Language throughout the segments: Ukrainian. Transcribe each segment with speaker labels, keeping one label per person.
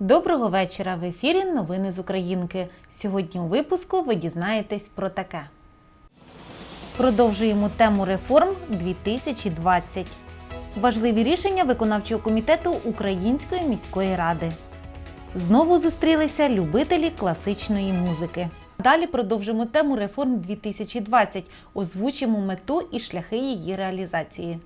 Speaker 1: Доброго вечора. В ефірі Новини з Українки. Сьогодні у випуску ви дізнаєтесь про таке. Продовжуємо тему реформ 2020. Важливі рішення виконавчого комітету Української міської ради. Знову зустрілися любителі класичної музики. Далі продовжимо тему реформ 2020. Озвучимо мету і шляхи її реалізації.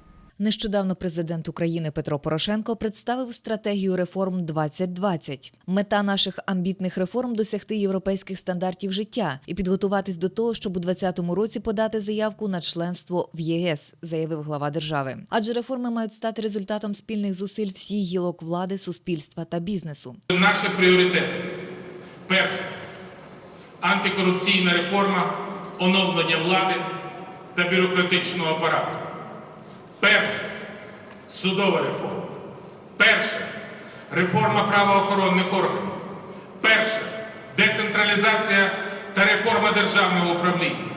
Speaker 2: Нещодавно президент України Петро Порошенко представив стратегію реформ 2020. Мета наших амбітних реформ досягти європейських стандартів життя і підготуватись до того, щоб у 2020 році подати заявку на членство в ЄС, заявив глава держави. Адже реформи мають стати результатом спільних зусиль всіх гілок влади, суспільства та бізнесу.
Speaker 3: Наші пріоритети. Перше антикорупційна реформа, оновлення влади та бюрократичного апарату. Перше судова реформа. Перше реформа правоохоронних органів. Перше децентралізація та реформа державного управління.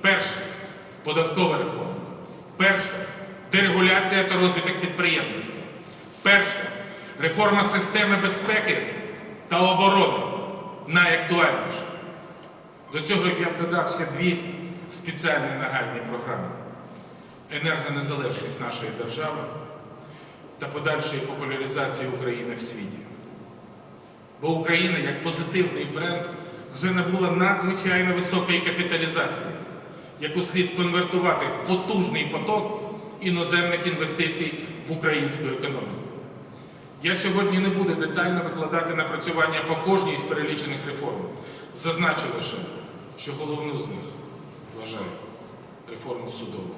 Speaker 3: Перше податкова реформа. Перше дерегуляція та розвиток підприємництва. Перше реформа системи безпеки та оборони найактуальніша. До цього я б додав ще дві спеціальні нагальні програми: енергонезалежність нашої держави та подальшої популяризації України в світі. Бо Україна як позитивний бренд вже набула надзвичайно високої капіталізації, яку слід конвертувати в потужний поток іноземних інвестицій в українську економіку. Я сьогодні не буду детально викладати напрацювання по кожній з перелічених реформ. Зазначу лише, що головну з них вважаю реформу судову.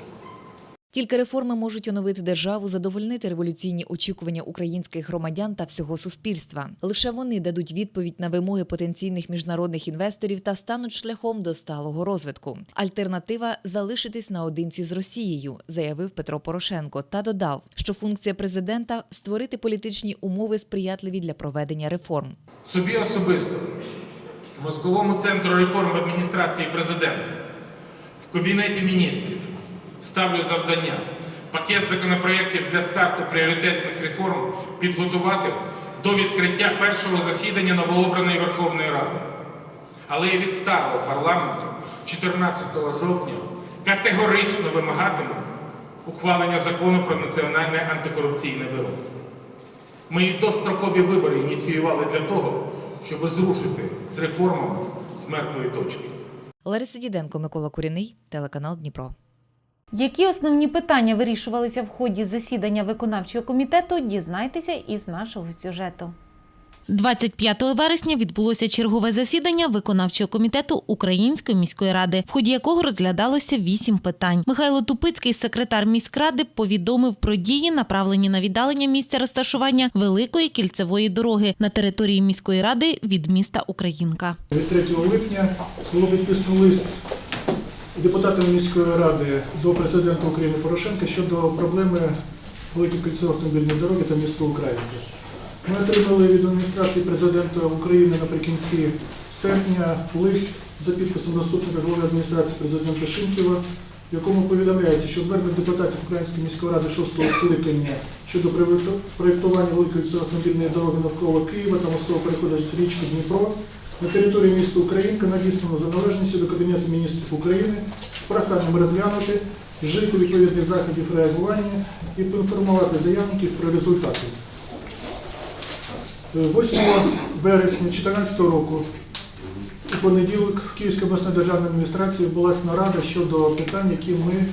Speaker 2: Тільки реформи можуть оновити державу, задовольнити революційні очікування українських громадян та всього суспільства. Лише вони дадуть відповідь на вимоги потенційних міжнародних інвесторів та стануть шляхом до сталого розвитку. Альтернатива залишитись наодинці з Росією, заявив Петро Порошенко, та додав, що функція президента створити політичні умови сприятливі для проведення реформ.
Speaker 3: Собі особисто, мозковому центру реформ в адміністрації президента, в Кабінеті міністрів ставлю завдання пакет законопроєктів для старту пріоритетних реформ підготувати до відкриття першого засідання новообраної Верховної Ради. Але і від старого парламенту 14 жовтня категорично вимагатиму ухвалення закону про Національне антикорупційне бюро. Ми дострокові вибори ініціювали для того, щоб зрушити з реформами з мертвої точки.
Speaker 2: Лариса Діденко, Микола Куріний, телеканал Дніпро.
Speaker 1: Які основні питання вирішувалися в ході засідання виконавчого комітету, дізнайтеся із нашого сюжету. 25 вересня відбулося чергове засідання виконавчого комітету Української міської ради, в ході якого розглядалося вісім питань. Михайло Тупицький, секретар міськради, повідомив про дії, направлені на віддалення місця розташування великої кільцевої дороги на території міської ради від міста Українка.
Speaker 4: Від 3 липня було підписано лист депутатами міської ради до президента України Порошенка щодо проблеми великої кільцевої автомобільної дороги та міста Українка. Ми отримали від адміністрації президента України наприкінці серпня лист за підписом заступника голови адміністрації президента Шинківа, в якому повідомляється, що звернення депутатів Української міської ради 6-го скликання щодо проєктування великої автомобільної дороги навколо Києва та мостового переходу річки Дніпро на території міста Українка надіслано за до Кабінету міністрів України з проханням розглянути, вжити відповідних заходів реагування і поінформувати заявників про результати. 8 вересня 2014 року у понеділок в Київській обласній державній адміністрації була нарада щодо питань, які ми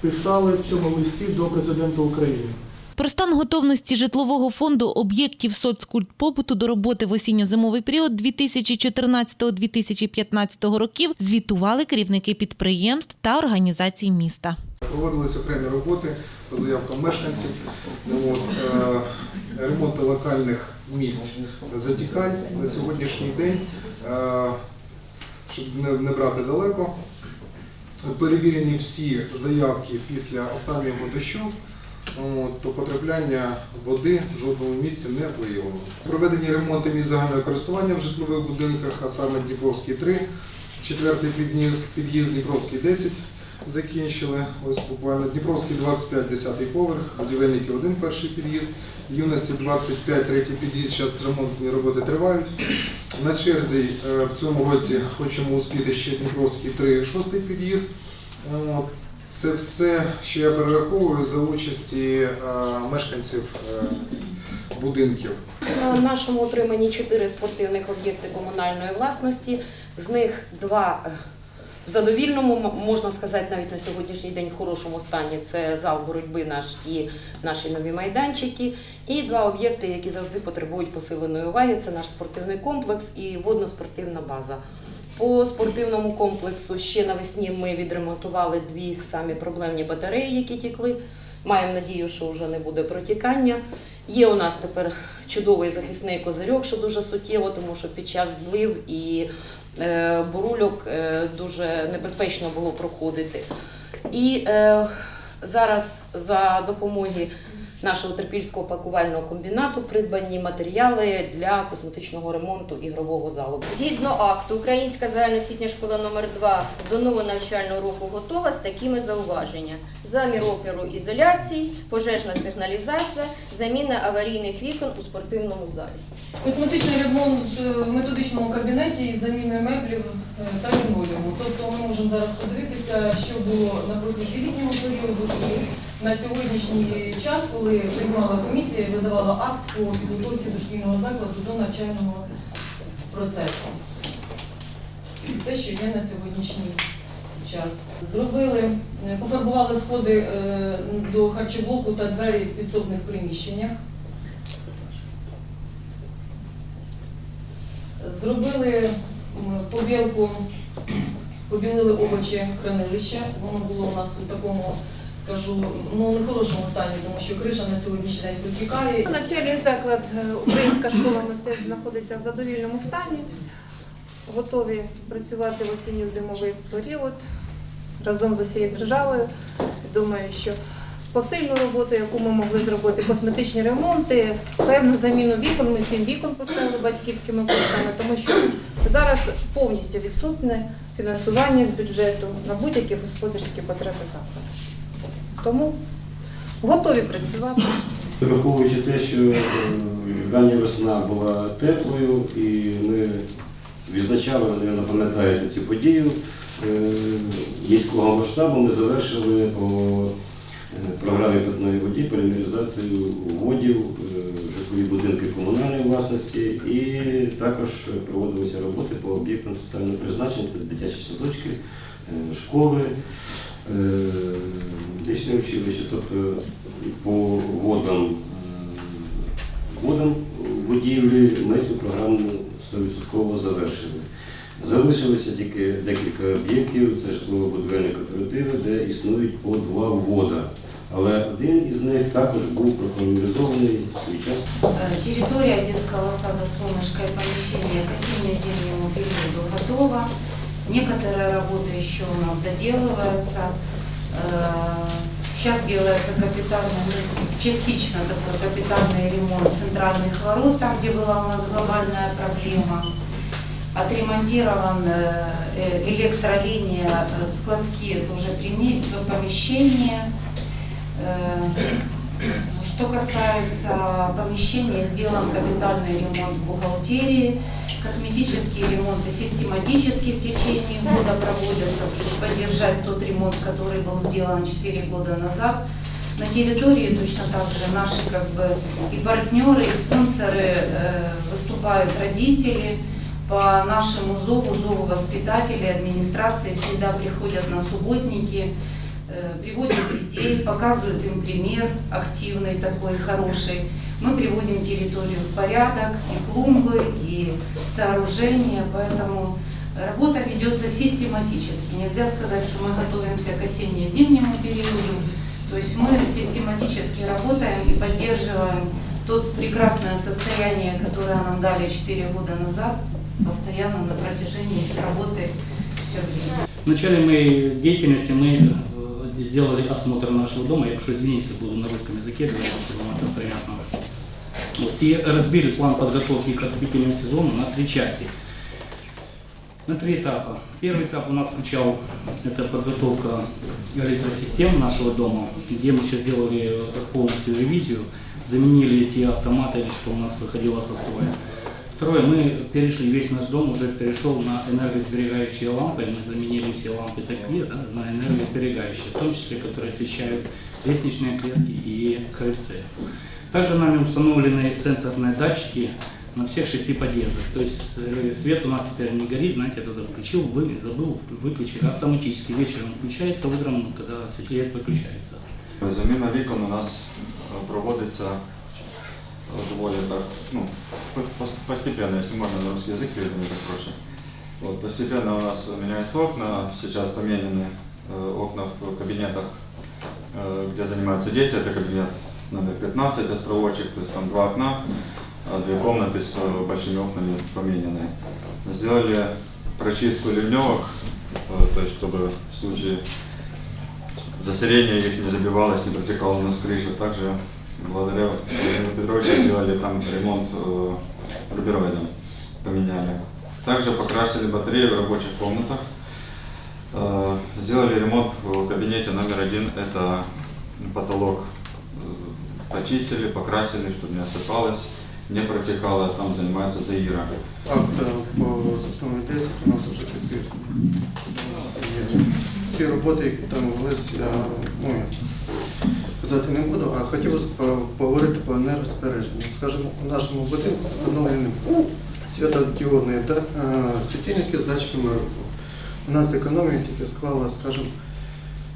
Speaker 4: писали в цьому листі до президента України.
Speaker 1: Про стан готовності житлового фонду об'єктів соцкультпобуту до роботи в осінньо-зимовий період 2014-2015 років звітували керівники підприємств та організацій міста.
Speaker 5: Проводилися окремі роботи по заявкам мешканців, е, ремонти локальних місць затікань на сьогоднішній день, е, щоб не брати далеко. Перевірені всі заявки після останнього дощу. То потрапляння води в жодному місці не виявлено. Проведені ремонти місць загального користування в житлових будинках, а саме Дніпровський 3, четвертий під'їзд, під'їзд Дніпровський 10 закінчили. Ось буквально Дніпровський 25, 10 поверх, будівельники 1, перший під'їзд, юності 25, третій під'їзд, зараз ремонтні роботи тривають. На черзі е, в цьому році хочемо успіти ще Дніпровський 3, 6 під'їзд. Це все, що я перераховую за участі е, мешканців е, будинків.
Speaker 6: На нашому утриманні чотири спортивних об'єкти комунальної власності, з них два е, в задовільному, можна сказати, навіть на сьогоднішній день в хорошому стані. Це зал боротьби наш і наші нові майданчики. І два об'єкти, які завжди потребують посиленої уваги. Це наш спортивний комплекс і водно-спортивна база. По спортивному комплексу ще навесні ми відремонтували дві самі проблемні батареї, які тікли. Маємо надію, що вже не буде протікання. Є у нас тепер чудовий захисний козирьок, що дуже суттєво, тому що під час злив і е, бурульок е, дуже небезпечно було проходити. І е, зараз за допомоги нашого терпільського пакувального комбінату придбані матеріали для косметичного ремонту ігрового залу.
Speaker 7: Згідно акту, Українська загальноосвітня школа номер 2 до нового навчального року готова з такими зауваженнями: замір опіру ізоляції, пожежна сигналізація, заміна аварійних вікон у спортивному залі.
Speaker 8: Косметичний ремонт в методичному кабінеті із заміною меблів е, та лінолеуму. Тобто ми можемо зараз подивитися, що було на протязі літнього періоду і на сьогоднішній час, коли приймала комісія і видавала акт по підготовці дошкільного закладу до навчального процесу. Те, що є на сьогоднішній час. Зробили, е, пофарбували сходи е, до харчоблоку та двері в підсобних приміщеннях. Зробили побілку, побілили овочі хранилища. Воно було у нас у такому, скажу, ну не хорошому стані, тому що криша на сьогоднішній день протікає.
Speaker 9: Навчальний заклад е, Українська школа мистецтв знаходиться в задовільному стані. Готові працювати в осінньо-зимовий період разом з усією державою. Думаю, що посильну роботу, яку ми могли зробити, косметичні ремонти, певну заміну вікон. Ми сім вікон поставили батьківськими коштами, тому що зараз повністю відсутне фінансування з бюджету на будь-які господарські потреби закладу. Тому готові працювати.
Speaker 10: Враховуючи те, що е, рання весна була теплою, і ми відзначали, ви, мабуть, пам'ятаєте цю подію е, міського масштабу, ми завершили по е, програмі питної воді полімеризацію водів, е, житлові будинки комунальної власності і також проводилися роботи по об'єктам соціального призначення, це дитячі садочки, е, школи, е, медичне училище, тобто по водам, е, водам будівлі ми цю програму 100% завершили. Залишилося тільки декілька об'єктів, це житлово-будівельні кооперативи, де існують по два вода. Але один із них також був прополімеризований в свій час.
Speaker 11: Э, Территория детского сада «Солнышко» и помещение к осенне-зимнему периоду готова. Некоторые работы еще у нас доделываются. Э, Сейчас делается капитальный, частично такой капитальный ремонт центральных ворот, там, где была у нас глобальная проблема. Отремонтирован э, э, электролиния, складские тоже помещения. Что касается помещения, сделан капитальный ремонт в бухгалтерии, косметические ремонты систематически в течение года проводятся, чтобы поддержать тот ремонт, который был сделан 4 года назад. На территории точно так же наши как бы и партнеры, и спонсоры э, выступают родители. По нашему зову, зову воспитателей, администрации всегда приходят на субботники, э, приводят детей, показывают им пример активный такой, хороший. Мы приводим территорию в порядок, и клумбы, и сооружения, поэтому работа ведется систематически. Нельзя сказать, что мы готовимся к осенне-зимнему периоду. То есть мы систематически работаем и поддерживаем то прекрасное состояние, которое нам дали 4 года назад, постоянно на протяжении работы все время.
Speaker 12: В начале моей деятельности мы э, сделали осмотр нашего дома. Я прошу извинения, если буду на русском языке говорить. Вот, и разбили план подготовки к отопительному сезону на три части. На три этапа. Первый этап у нас включал это подготовка электросистем нашего дома, где мы сейчас сделали полностью ревизию, заменили те автоматы, что у нас выходило со строя. Второе, мы перешли, весь наш дом уже перешел на энергосберегающие лампы, мы заменили все лампы такие да, на энергосберегающие, в том числе, которые освещают лестничные клетки и крыльцы. Также нами установлены сенсорные датчики на всех шести подъездах. То есть э, свет у нас теперь не горит, знаете, я туда включил, вы, забыл, выключил. Автоматически вечером включается, утром, когда светлеет, выключается.
Speaker 13: Заміна вікон у нас е, проводиться е, доволі так, ну, по- пос- постепенно, если можно на русский язык перейти, мне так проще. Вот, постепенно у нас меняются окна, сейчас поменены э, окна в кабинетах, э, где занимаются дети, это кабинет номер 15, островочек, то есть там два окна, а две комнаты с э, большими окнами поменены. Сделали прочистку ливневок, э, то есть чтобы в случае засорение их не забивалось, не протекало у нас. Также благодаря Владимиру Петровичу сделали там ремонт э, рубероидом, поменяли. Также покрасили батареи в рабочих комнатах. Э, сделали ремонт в кабинете номер один, это потолок почистили, покрасили, чтобы не осыпалось, не протекало, там занимается Заира.
Speaker 14: Акт е, по основі 10 у нас вже підписаний. Всі роботи, там велись, я ну, я казати не буду, а хотів по- поговорити по енергозбереженню. Скажімо, у нашому будинку встановлені світодіодні е, світильники з датчиками руху. У нас економія тільки склала, скажімо,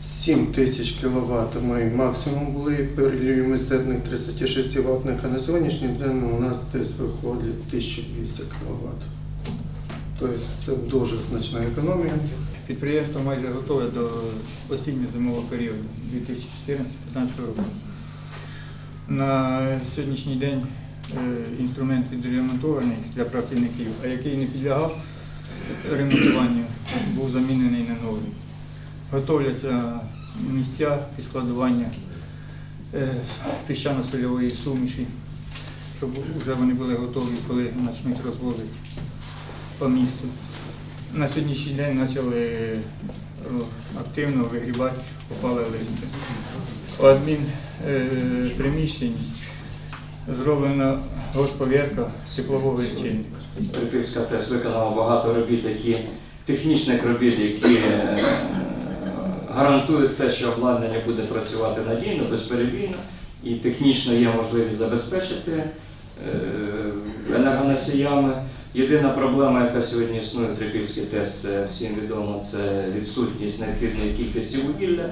Speaker 14: 7 тисяч кВт ми максимум були при мистецтвних 36 ватних, а на сьогоднішній день у нас десь виходить 1200 кВт. Тобто це дуже значна економія.
Speaker 15: Підприємство майже готове до осінньо-зимового періоду 2014-2015 року. На сьогоднішній день е, інструмент відремонтований для працівників, а який не підлягав ремонтуванню, був замінений на новий. Готовляться місця під складування е, піщано-сольової суміші, щоб вже вони були готові, коли почнуть розвозити по місту. На сьогоднішній день почали е, активно вигрібати опале листя. У адмін е, зроблена госповірка теплового лічильника.
Speaker 16: Трипільська ТЕС виконала багато робіт, які технічних робіт, які е, гарантують те, що обладнання буде працювати надійно, безперебійно, і технічно є можливість забезпечити е, енергоносіями. Єдина проблема, яка сьогодні існує в Трипільській ТЕС, всім відомо, це відсутність необхідної кількості вугілля.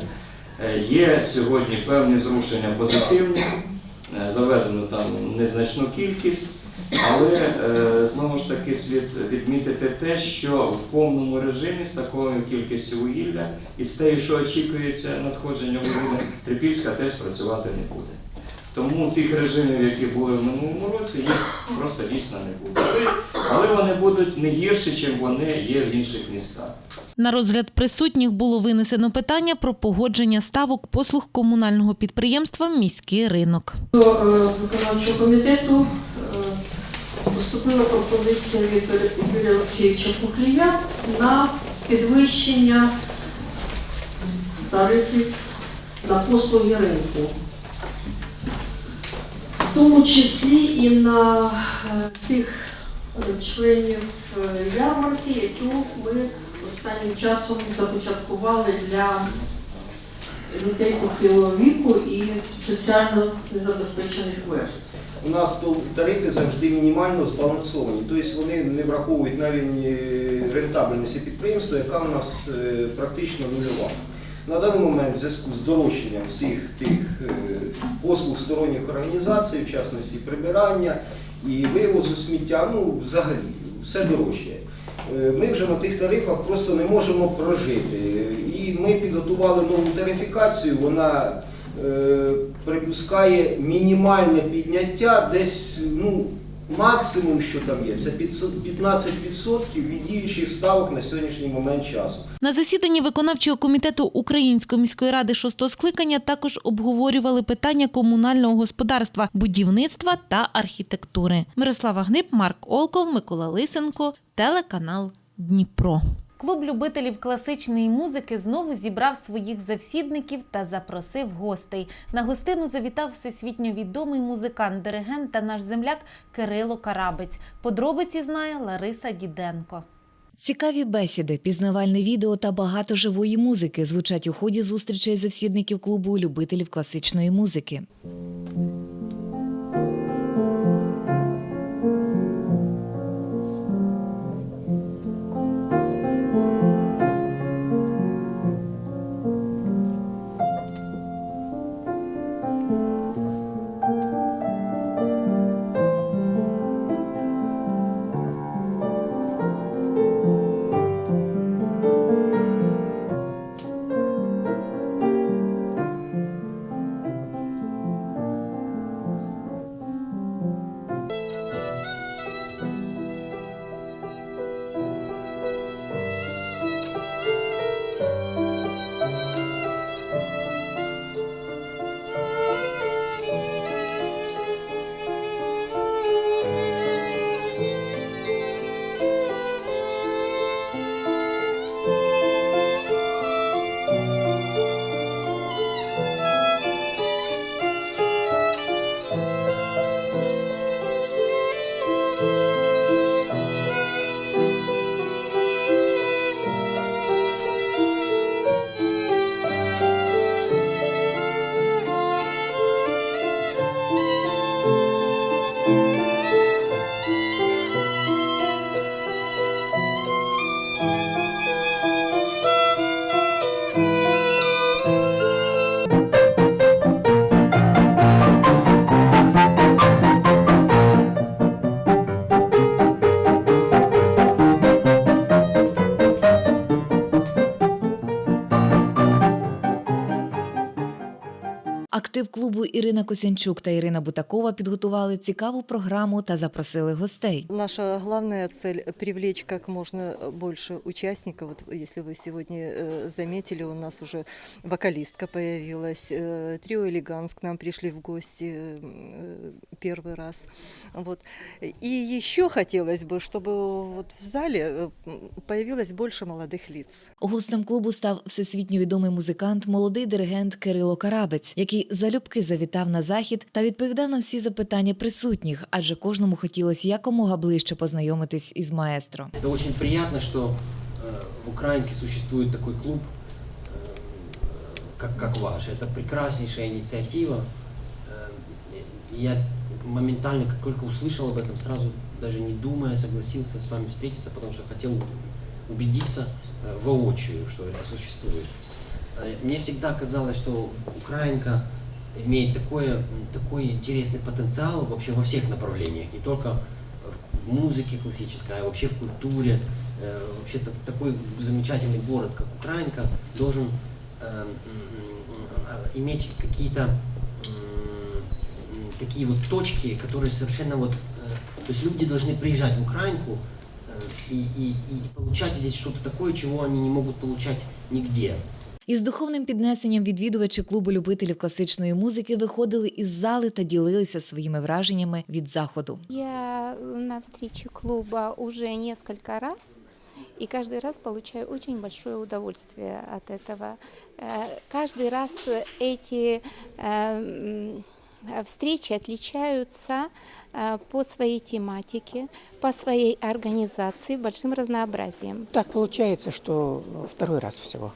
Speaker 16: Е, Є сьогодні певні зрушення позитивні, Е, завезено там незначну кількість, але е, знову ж таки слід відмітити те, що в повному режимі з такою кількістю вугілля і з тею, що очікується надходження вугілля, Трипільська теж працювати не буде. Тому тих режимів, які були в минулому році, їх просто дійсно не буде. Але вони будуть не гірші, ніж вони є в інших містах.
Speaker 1: На розгляд присутніх було винесено питання про погодження ставок послуг комунального підприємства Міський ринок.
Speaker 17: До е, виконавчого комітету поступила пропозиція від Юрія Олексійовича Кухлія на підвищення тарифів на послуги ринку. В тому числі і на е, тих е, членів е, ярмарки, яку ми останнім часом започаткували для людей похилого віку і соціально незабезпечених верств.
Speaker 18: У нас тарифи завжди мінімально збалансовані, тобто вони не враховують навіть е, рентабельності підприємства, яка у нас е, практично нульова. На даний момент в зв'язку з дорожчанням всіх тих е, послуг сторонніх організацій, в частності прибирання і вивозу сміття, ну взагалі все дорожче. Ми вже на тих тарифах просто не можемо прожити. І ми підготували нову тарифікацію. Вона припускає мінімальне підняття десь ну, Максимум, що там є, це 15% від діючих ставок на сьогоднішній момент часу.
Speaker 1: На засіданні виконавчого комітету Української міської ради шостого скликання також обговорювали питання комунального господарства, будівництва та архітектури. Мирослава Гнип, Марк Олков, Микола Лисенко, телеканал Дніпро. Клуб любителів класичної музики знову зібрав своїх завсідників та запросив гостей. На гостину завітав всесвітньо відомий музикант, диригент та наш земляк Кирило Карабець. Подробиці знає Лариса Діденко.
Speaker 2: Цікаві бесіди, пізнавальне відео та багато живої музики звучать у ході зустрічей завсідників клубу любителів класичної музики. Актив клубу Ірина Косянчук та Ірина Бутакова підготували цікаву програму та запросили гостей.
Speaker 19: Наша главная цель – привлечь как можно больше участников. Вот если вы сегодня э, заметили, у нас уже вокалистка появилась, э, трио «Элеганс» к нам пришли в гости э, первый раз. Вот. И еще хотелось бы, чтобы вот в зале э, появилось больше молодых лиц.
Speaker 2: Гостем клубу став всесвітньо відомий музикант, молодий диригент Кирило Карабець, який залюбки завітав на захід та відповідав на всі запитання присутніх, адже кожному хотілося якомога ближче познайомитись із маестро.
Speaker 20: Это очень приятно, что э, в Украинке существует такой клуб, э, как, как ваш. Это прекраснейшая инициатива. Э, и я моментально, как только услышал об этом, сразу даже не думая согласился с вами встретиться, потому что хотел убедиться э, воочию, что это существует. Э, Мне всегда казалось, что Украинка имеет такое, такой интересный потенциал вообще во всех направлениях, не только в, музыке классической, а вообще в культуре. Э, Вообще так- такой замечательный город, как Украинка, должен э, э, иметь какие-то такие вот точки, которые совершенно вот... э, То есть люди должны приезжать в Украинку и, и, и получать здесь что-то такое, чего они не могут получать нигде.
Speaker 2: Із духовним піднесенням відвідувачі клубу любителів класичної музики виходили із зали та ділилися своїми враженнями від заходу.
Speaker 21: Я на встрече клуба уже несколько раз, и каждый раз получаю очень большое удовольствие от этого. Э, Каждый раз эти э, м, встречи отличаются э, по своей тематике, по своей организации, большим разнообразием.
Speaker 22: Так получается, что второй раз всего.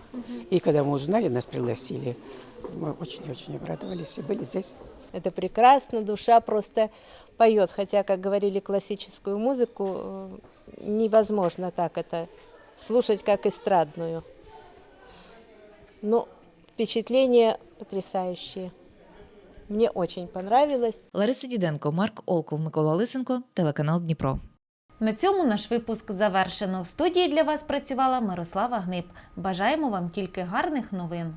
Speaker 22: И когда мы узнали, нас пригласили, мы очень-очень обрадовались и были здесь.
Speaker 23: Это прекрасно, душа просто поет. Хотя, как говорили, классическую музыку э, невозможно так это слушать, как эстрадную. Но впечатления потрясающие. Мне очень понравилось.
Speaker 2: Лариса Діденко, Марк Олков, Микола Лисенко, телеканал Дніпро.
Speaker 1: На цьому наш випуск завершено. В студії для вас працювала Мирослава Гнип. Бажаємо вам тільки гарних новин.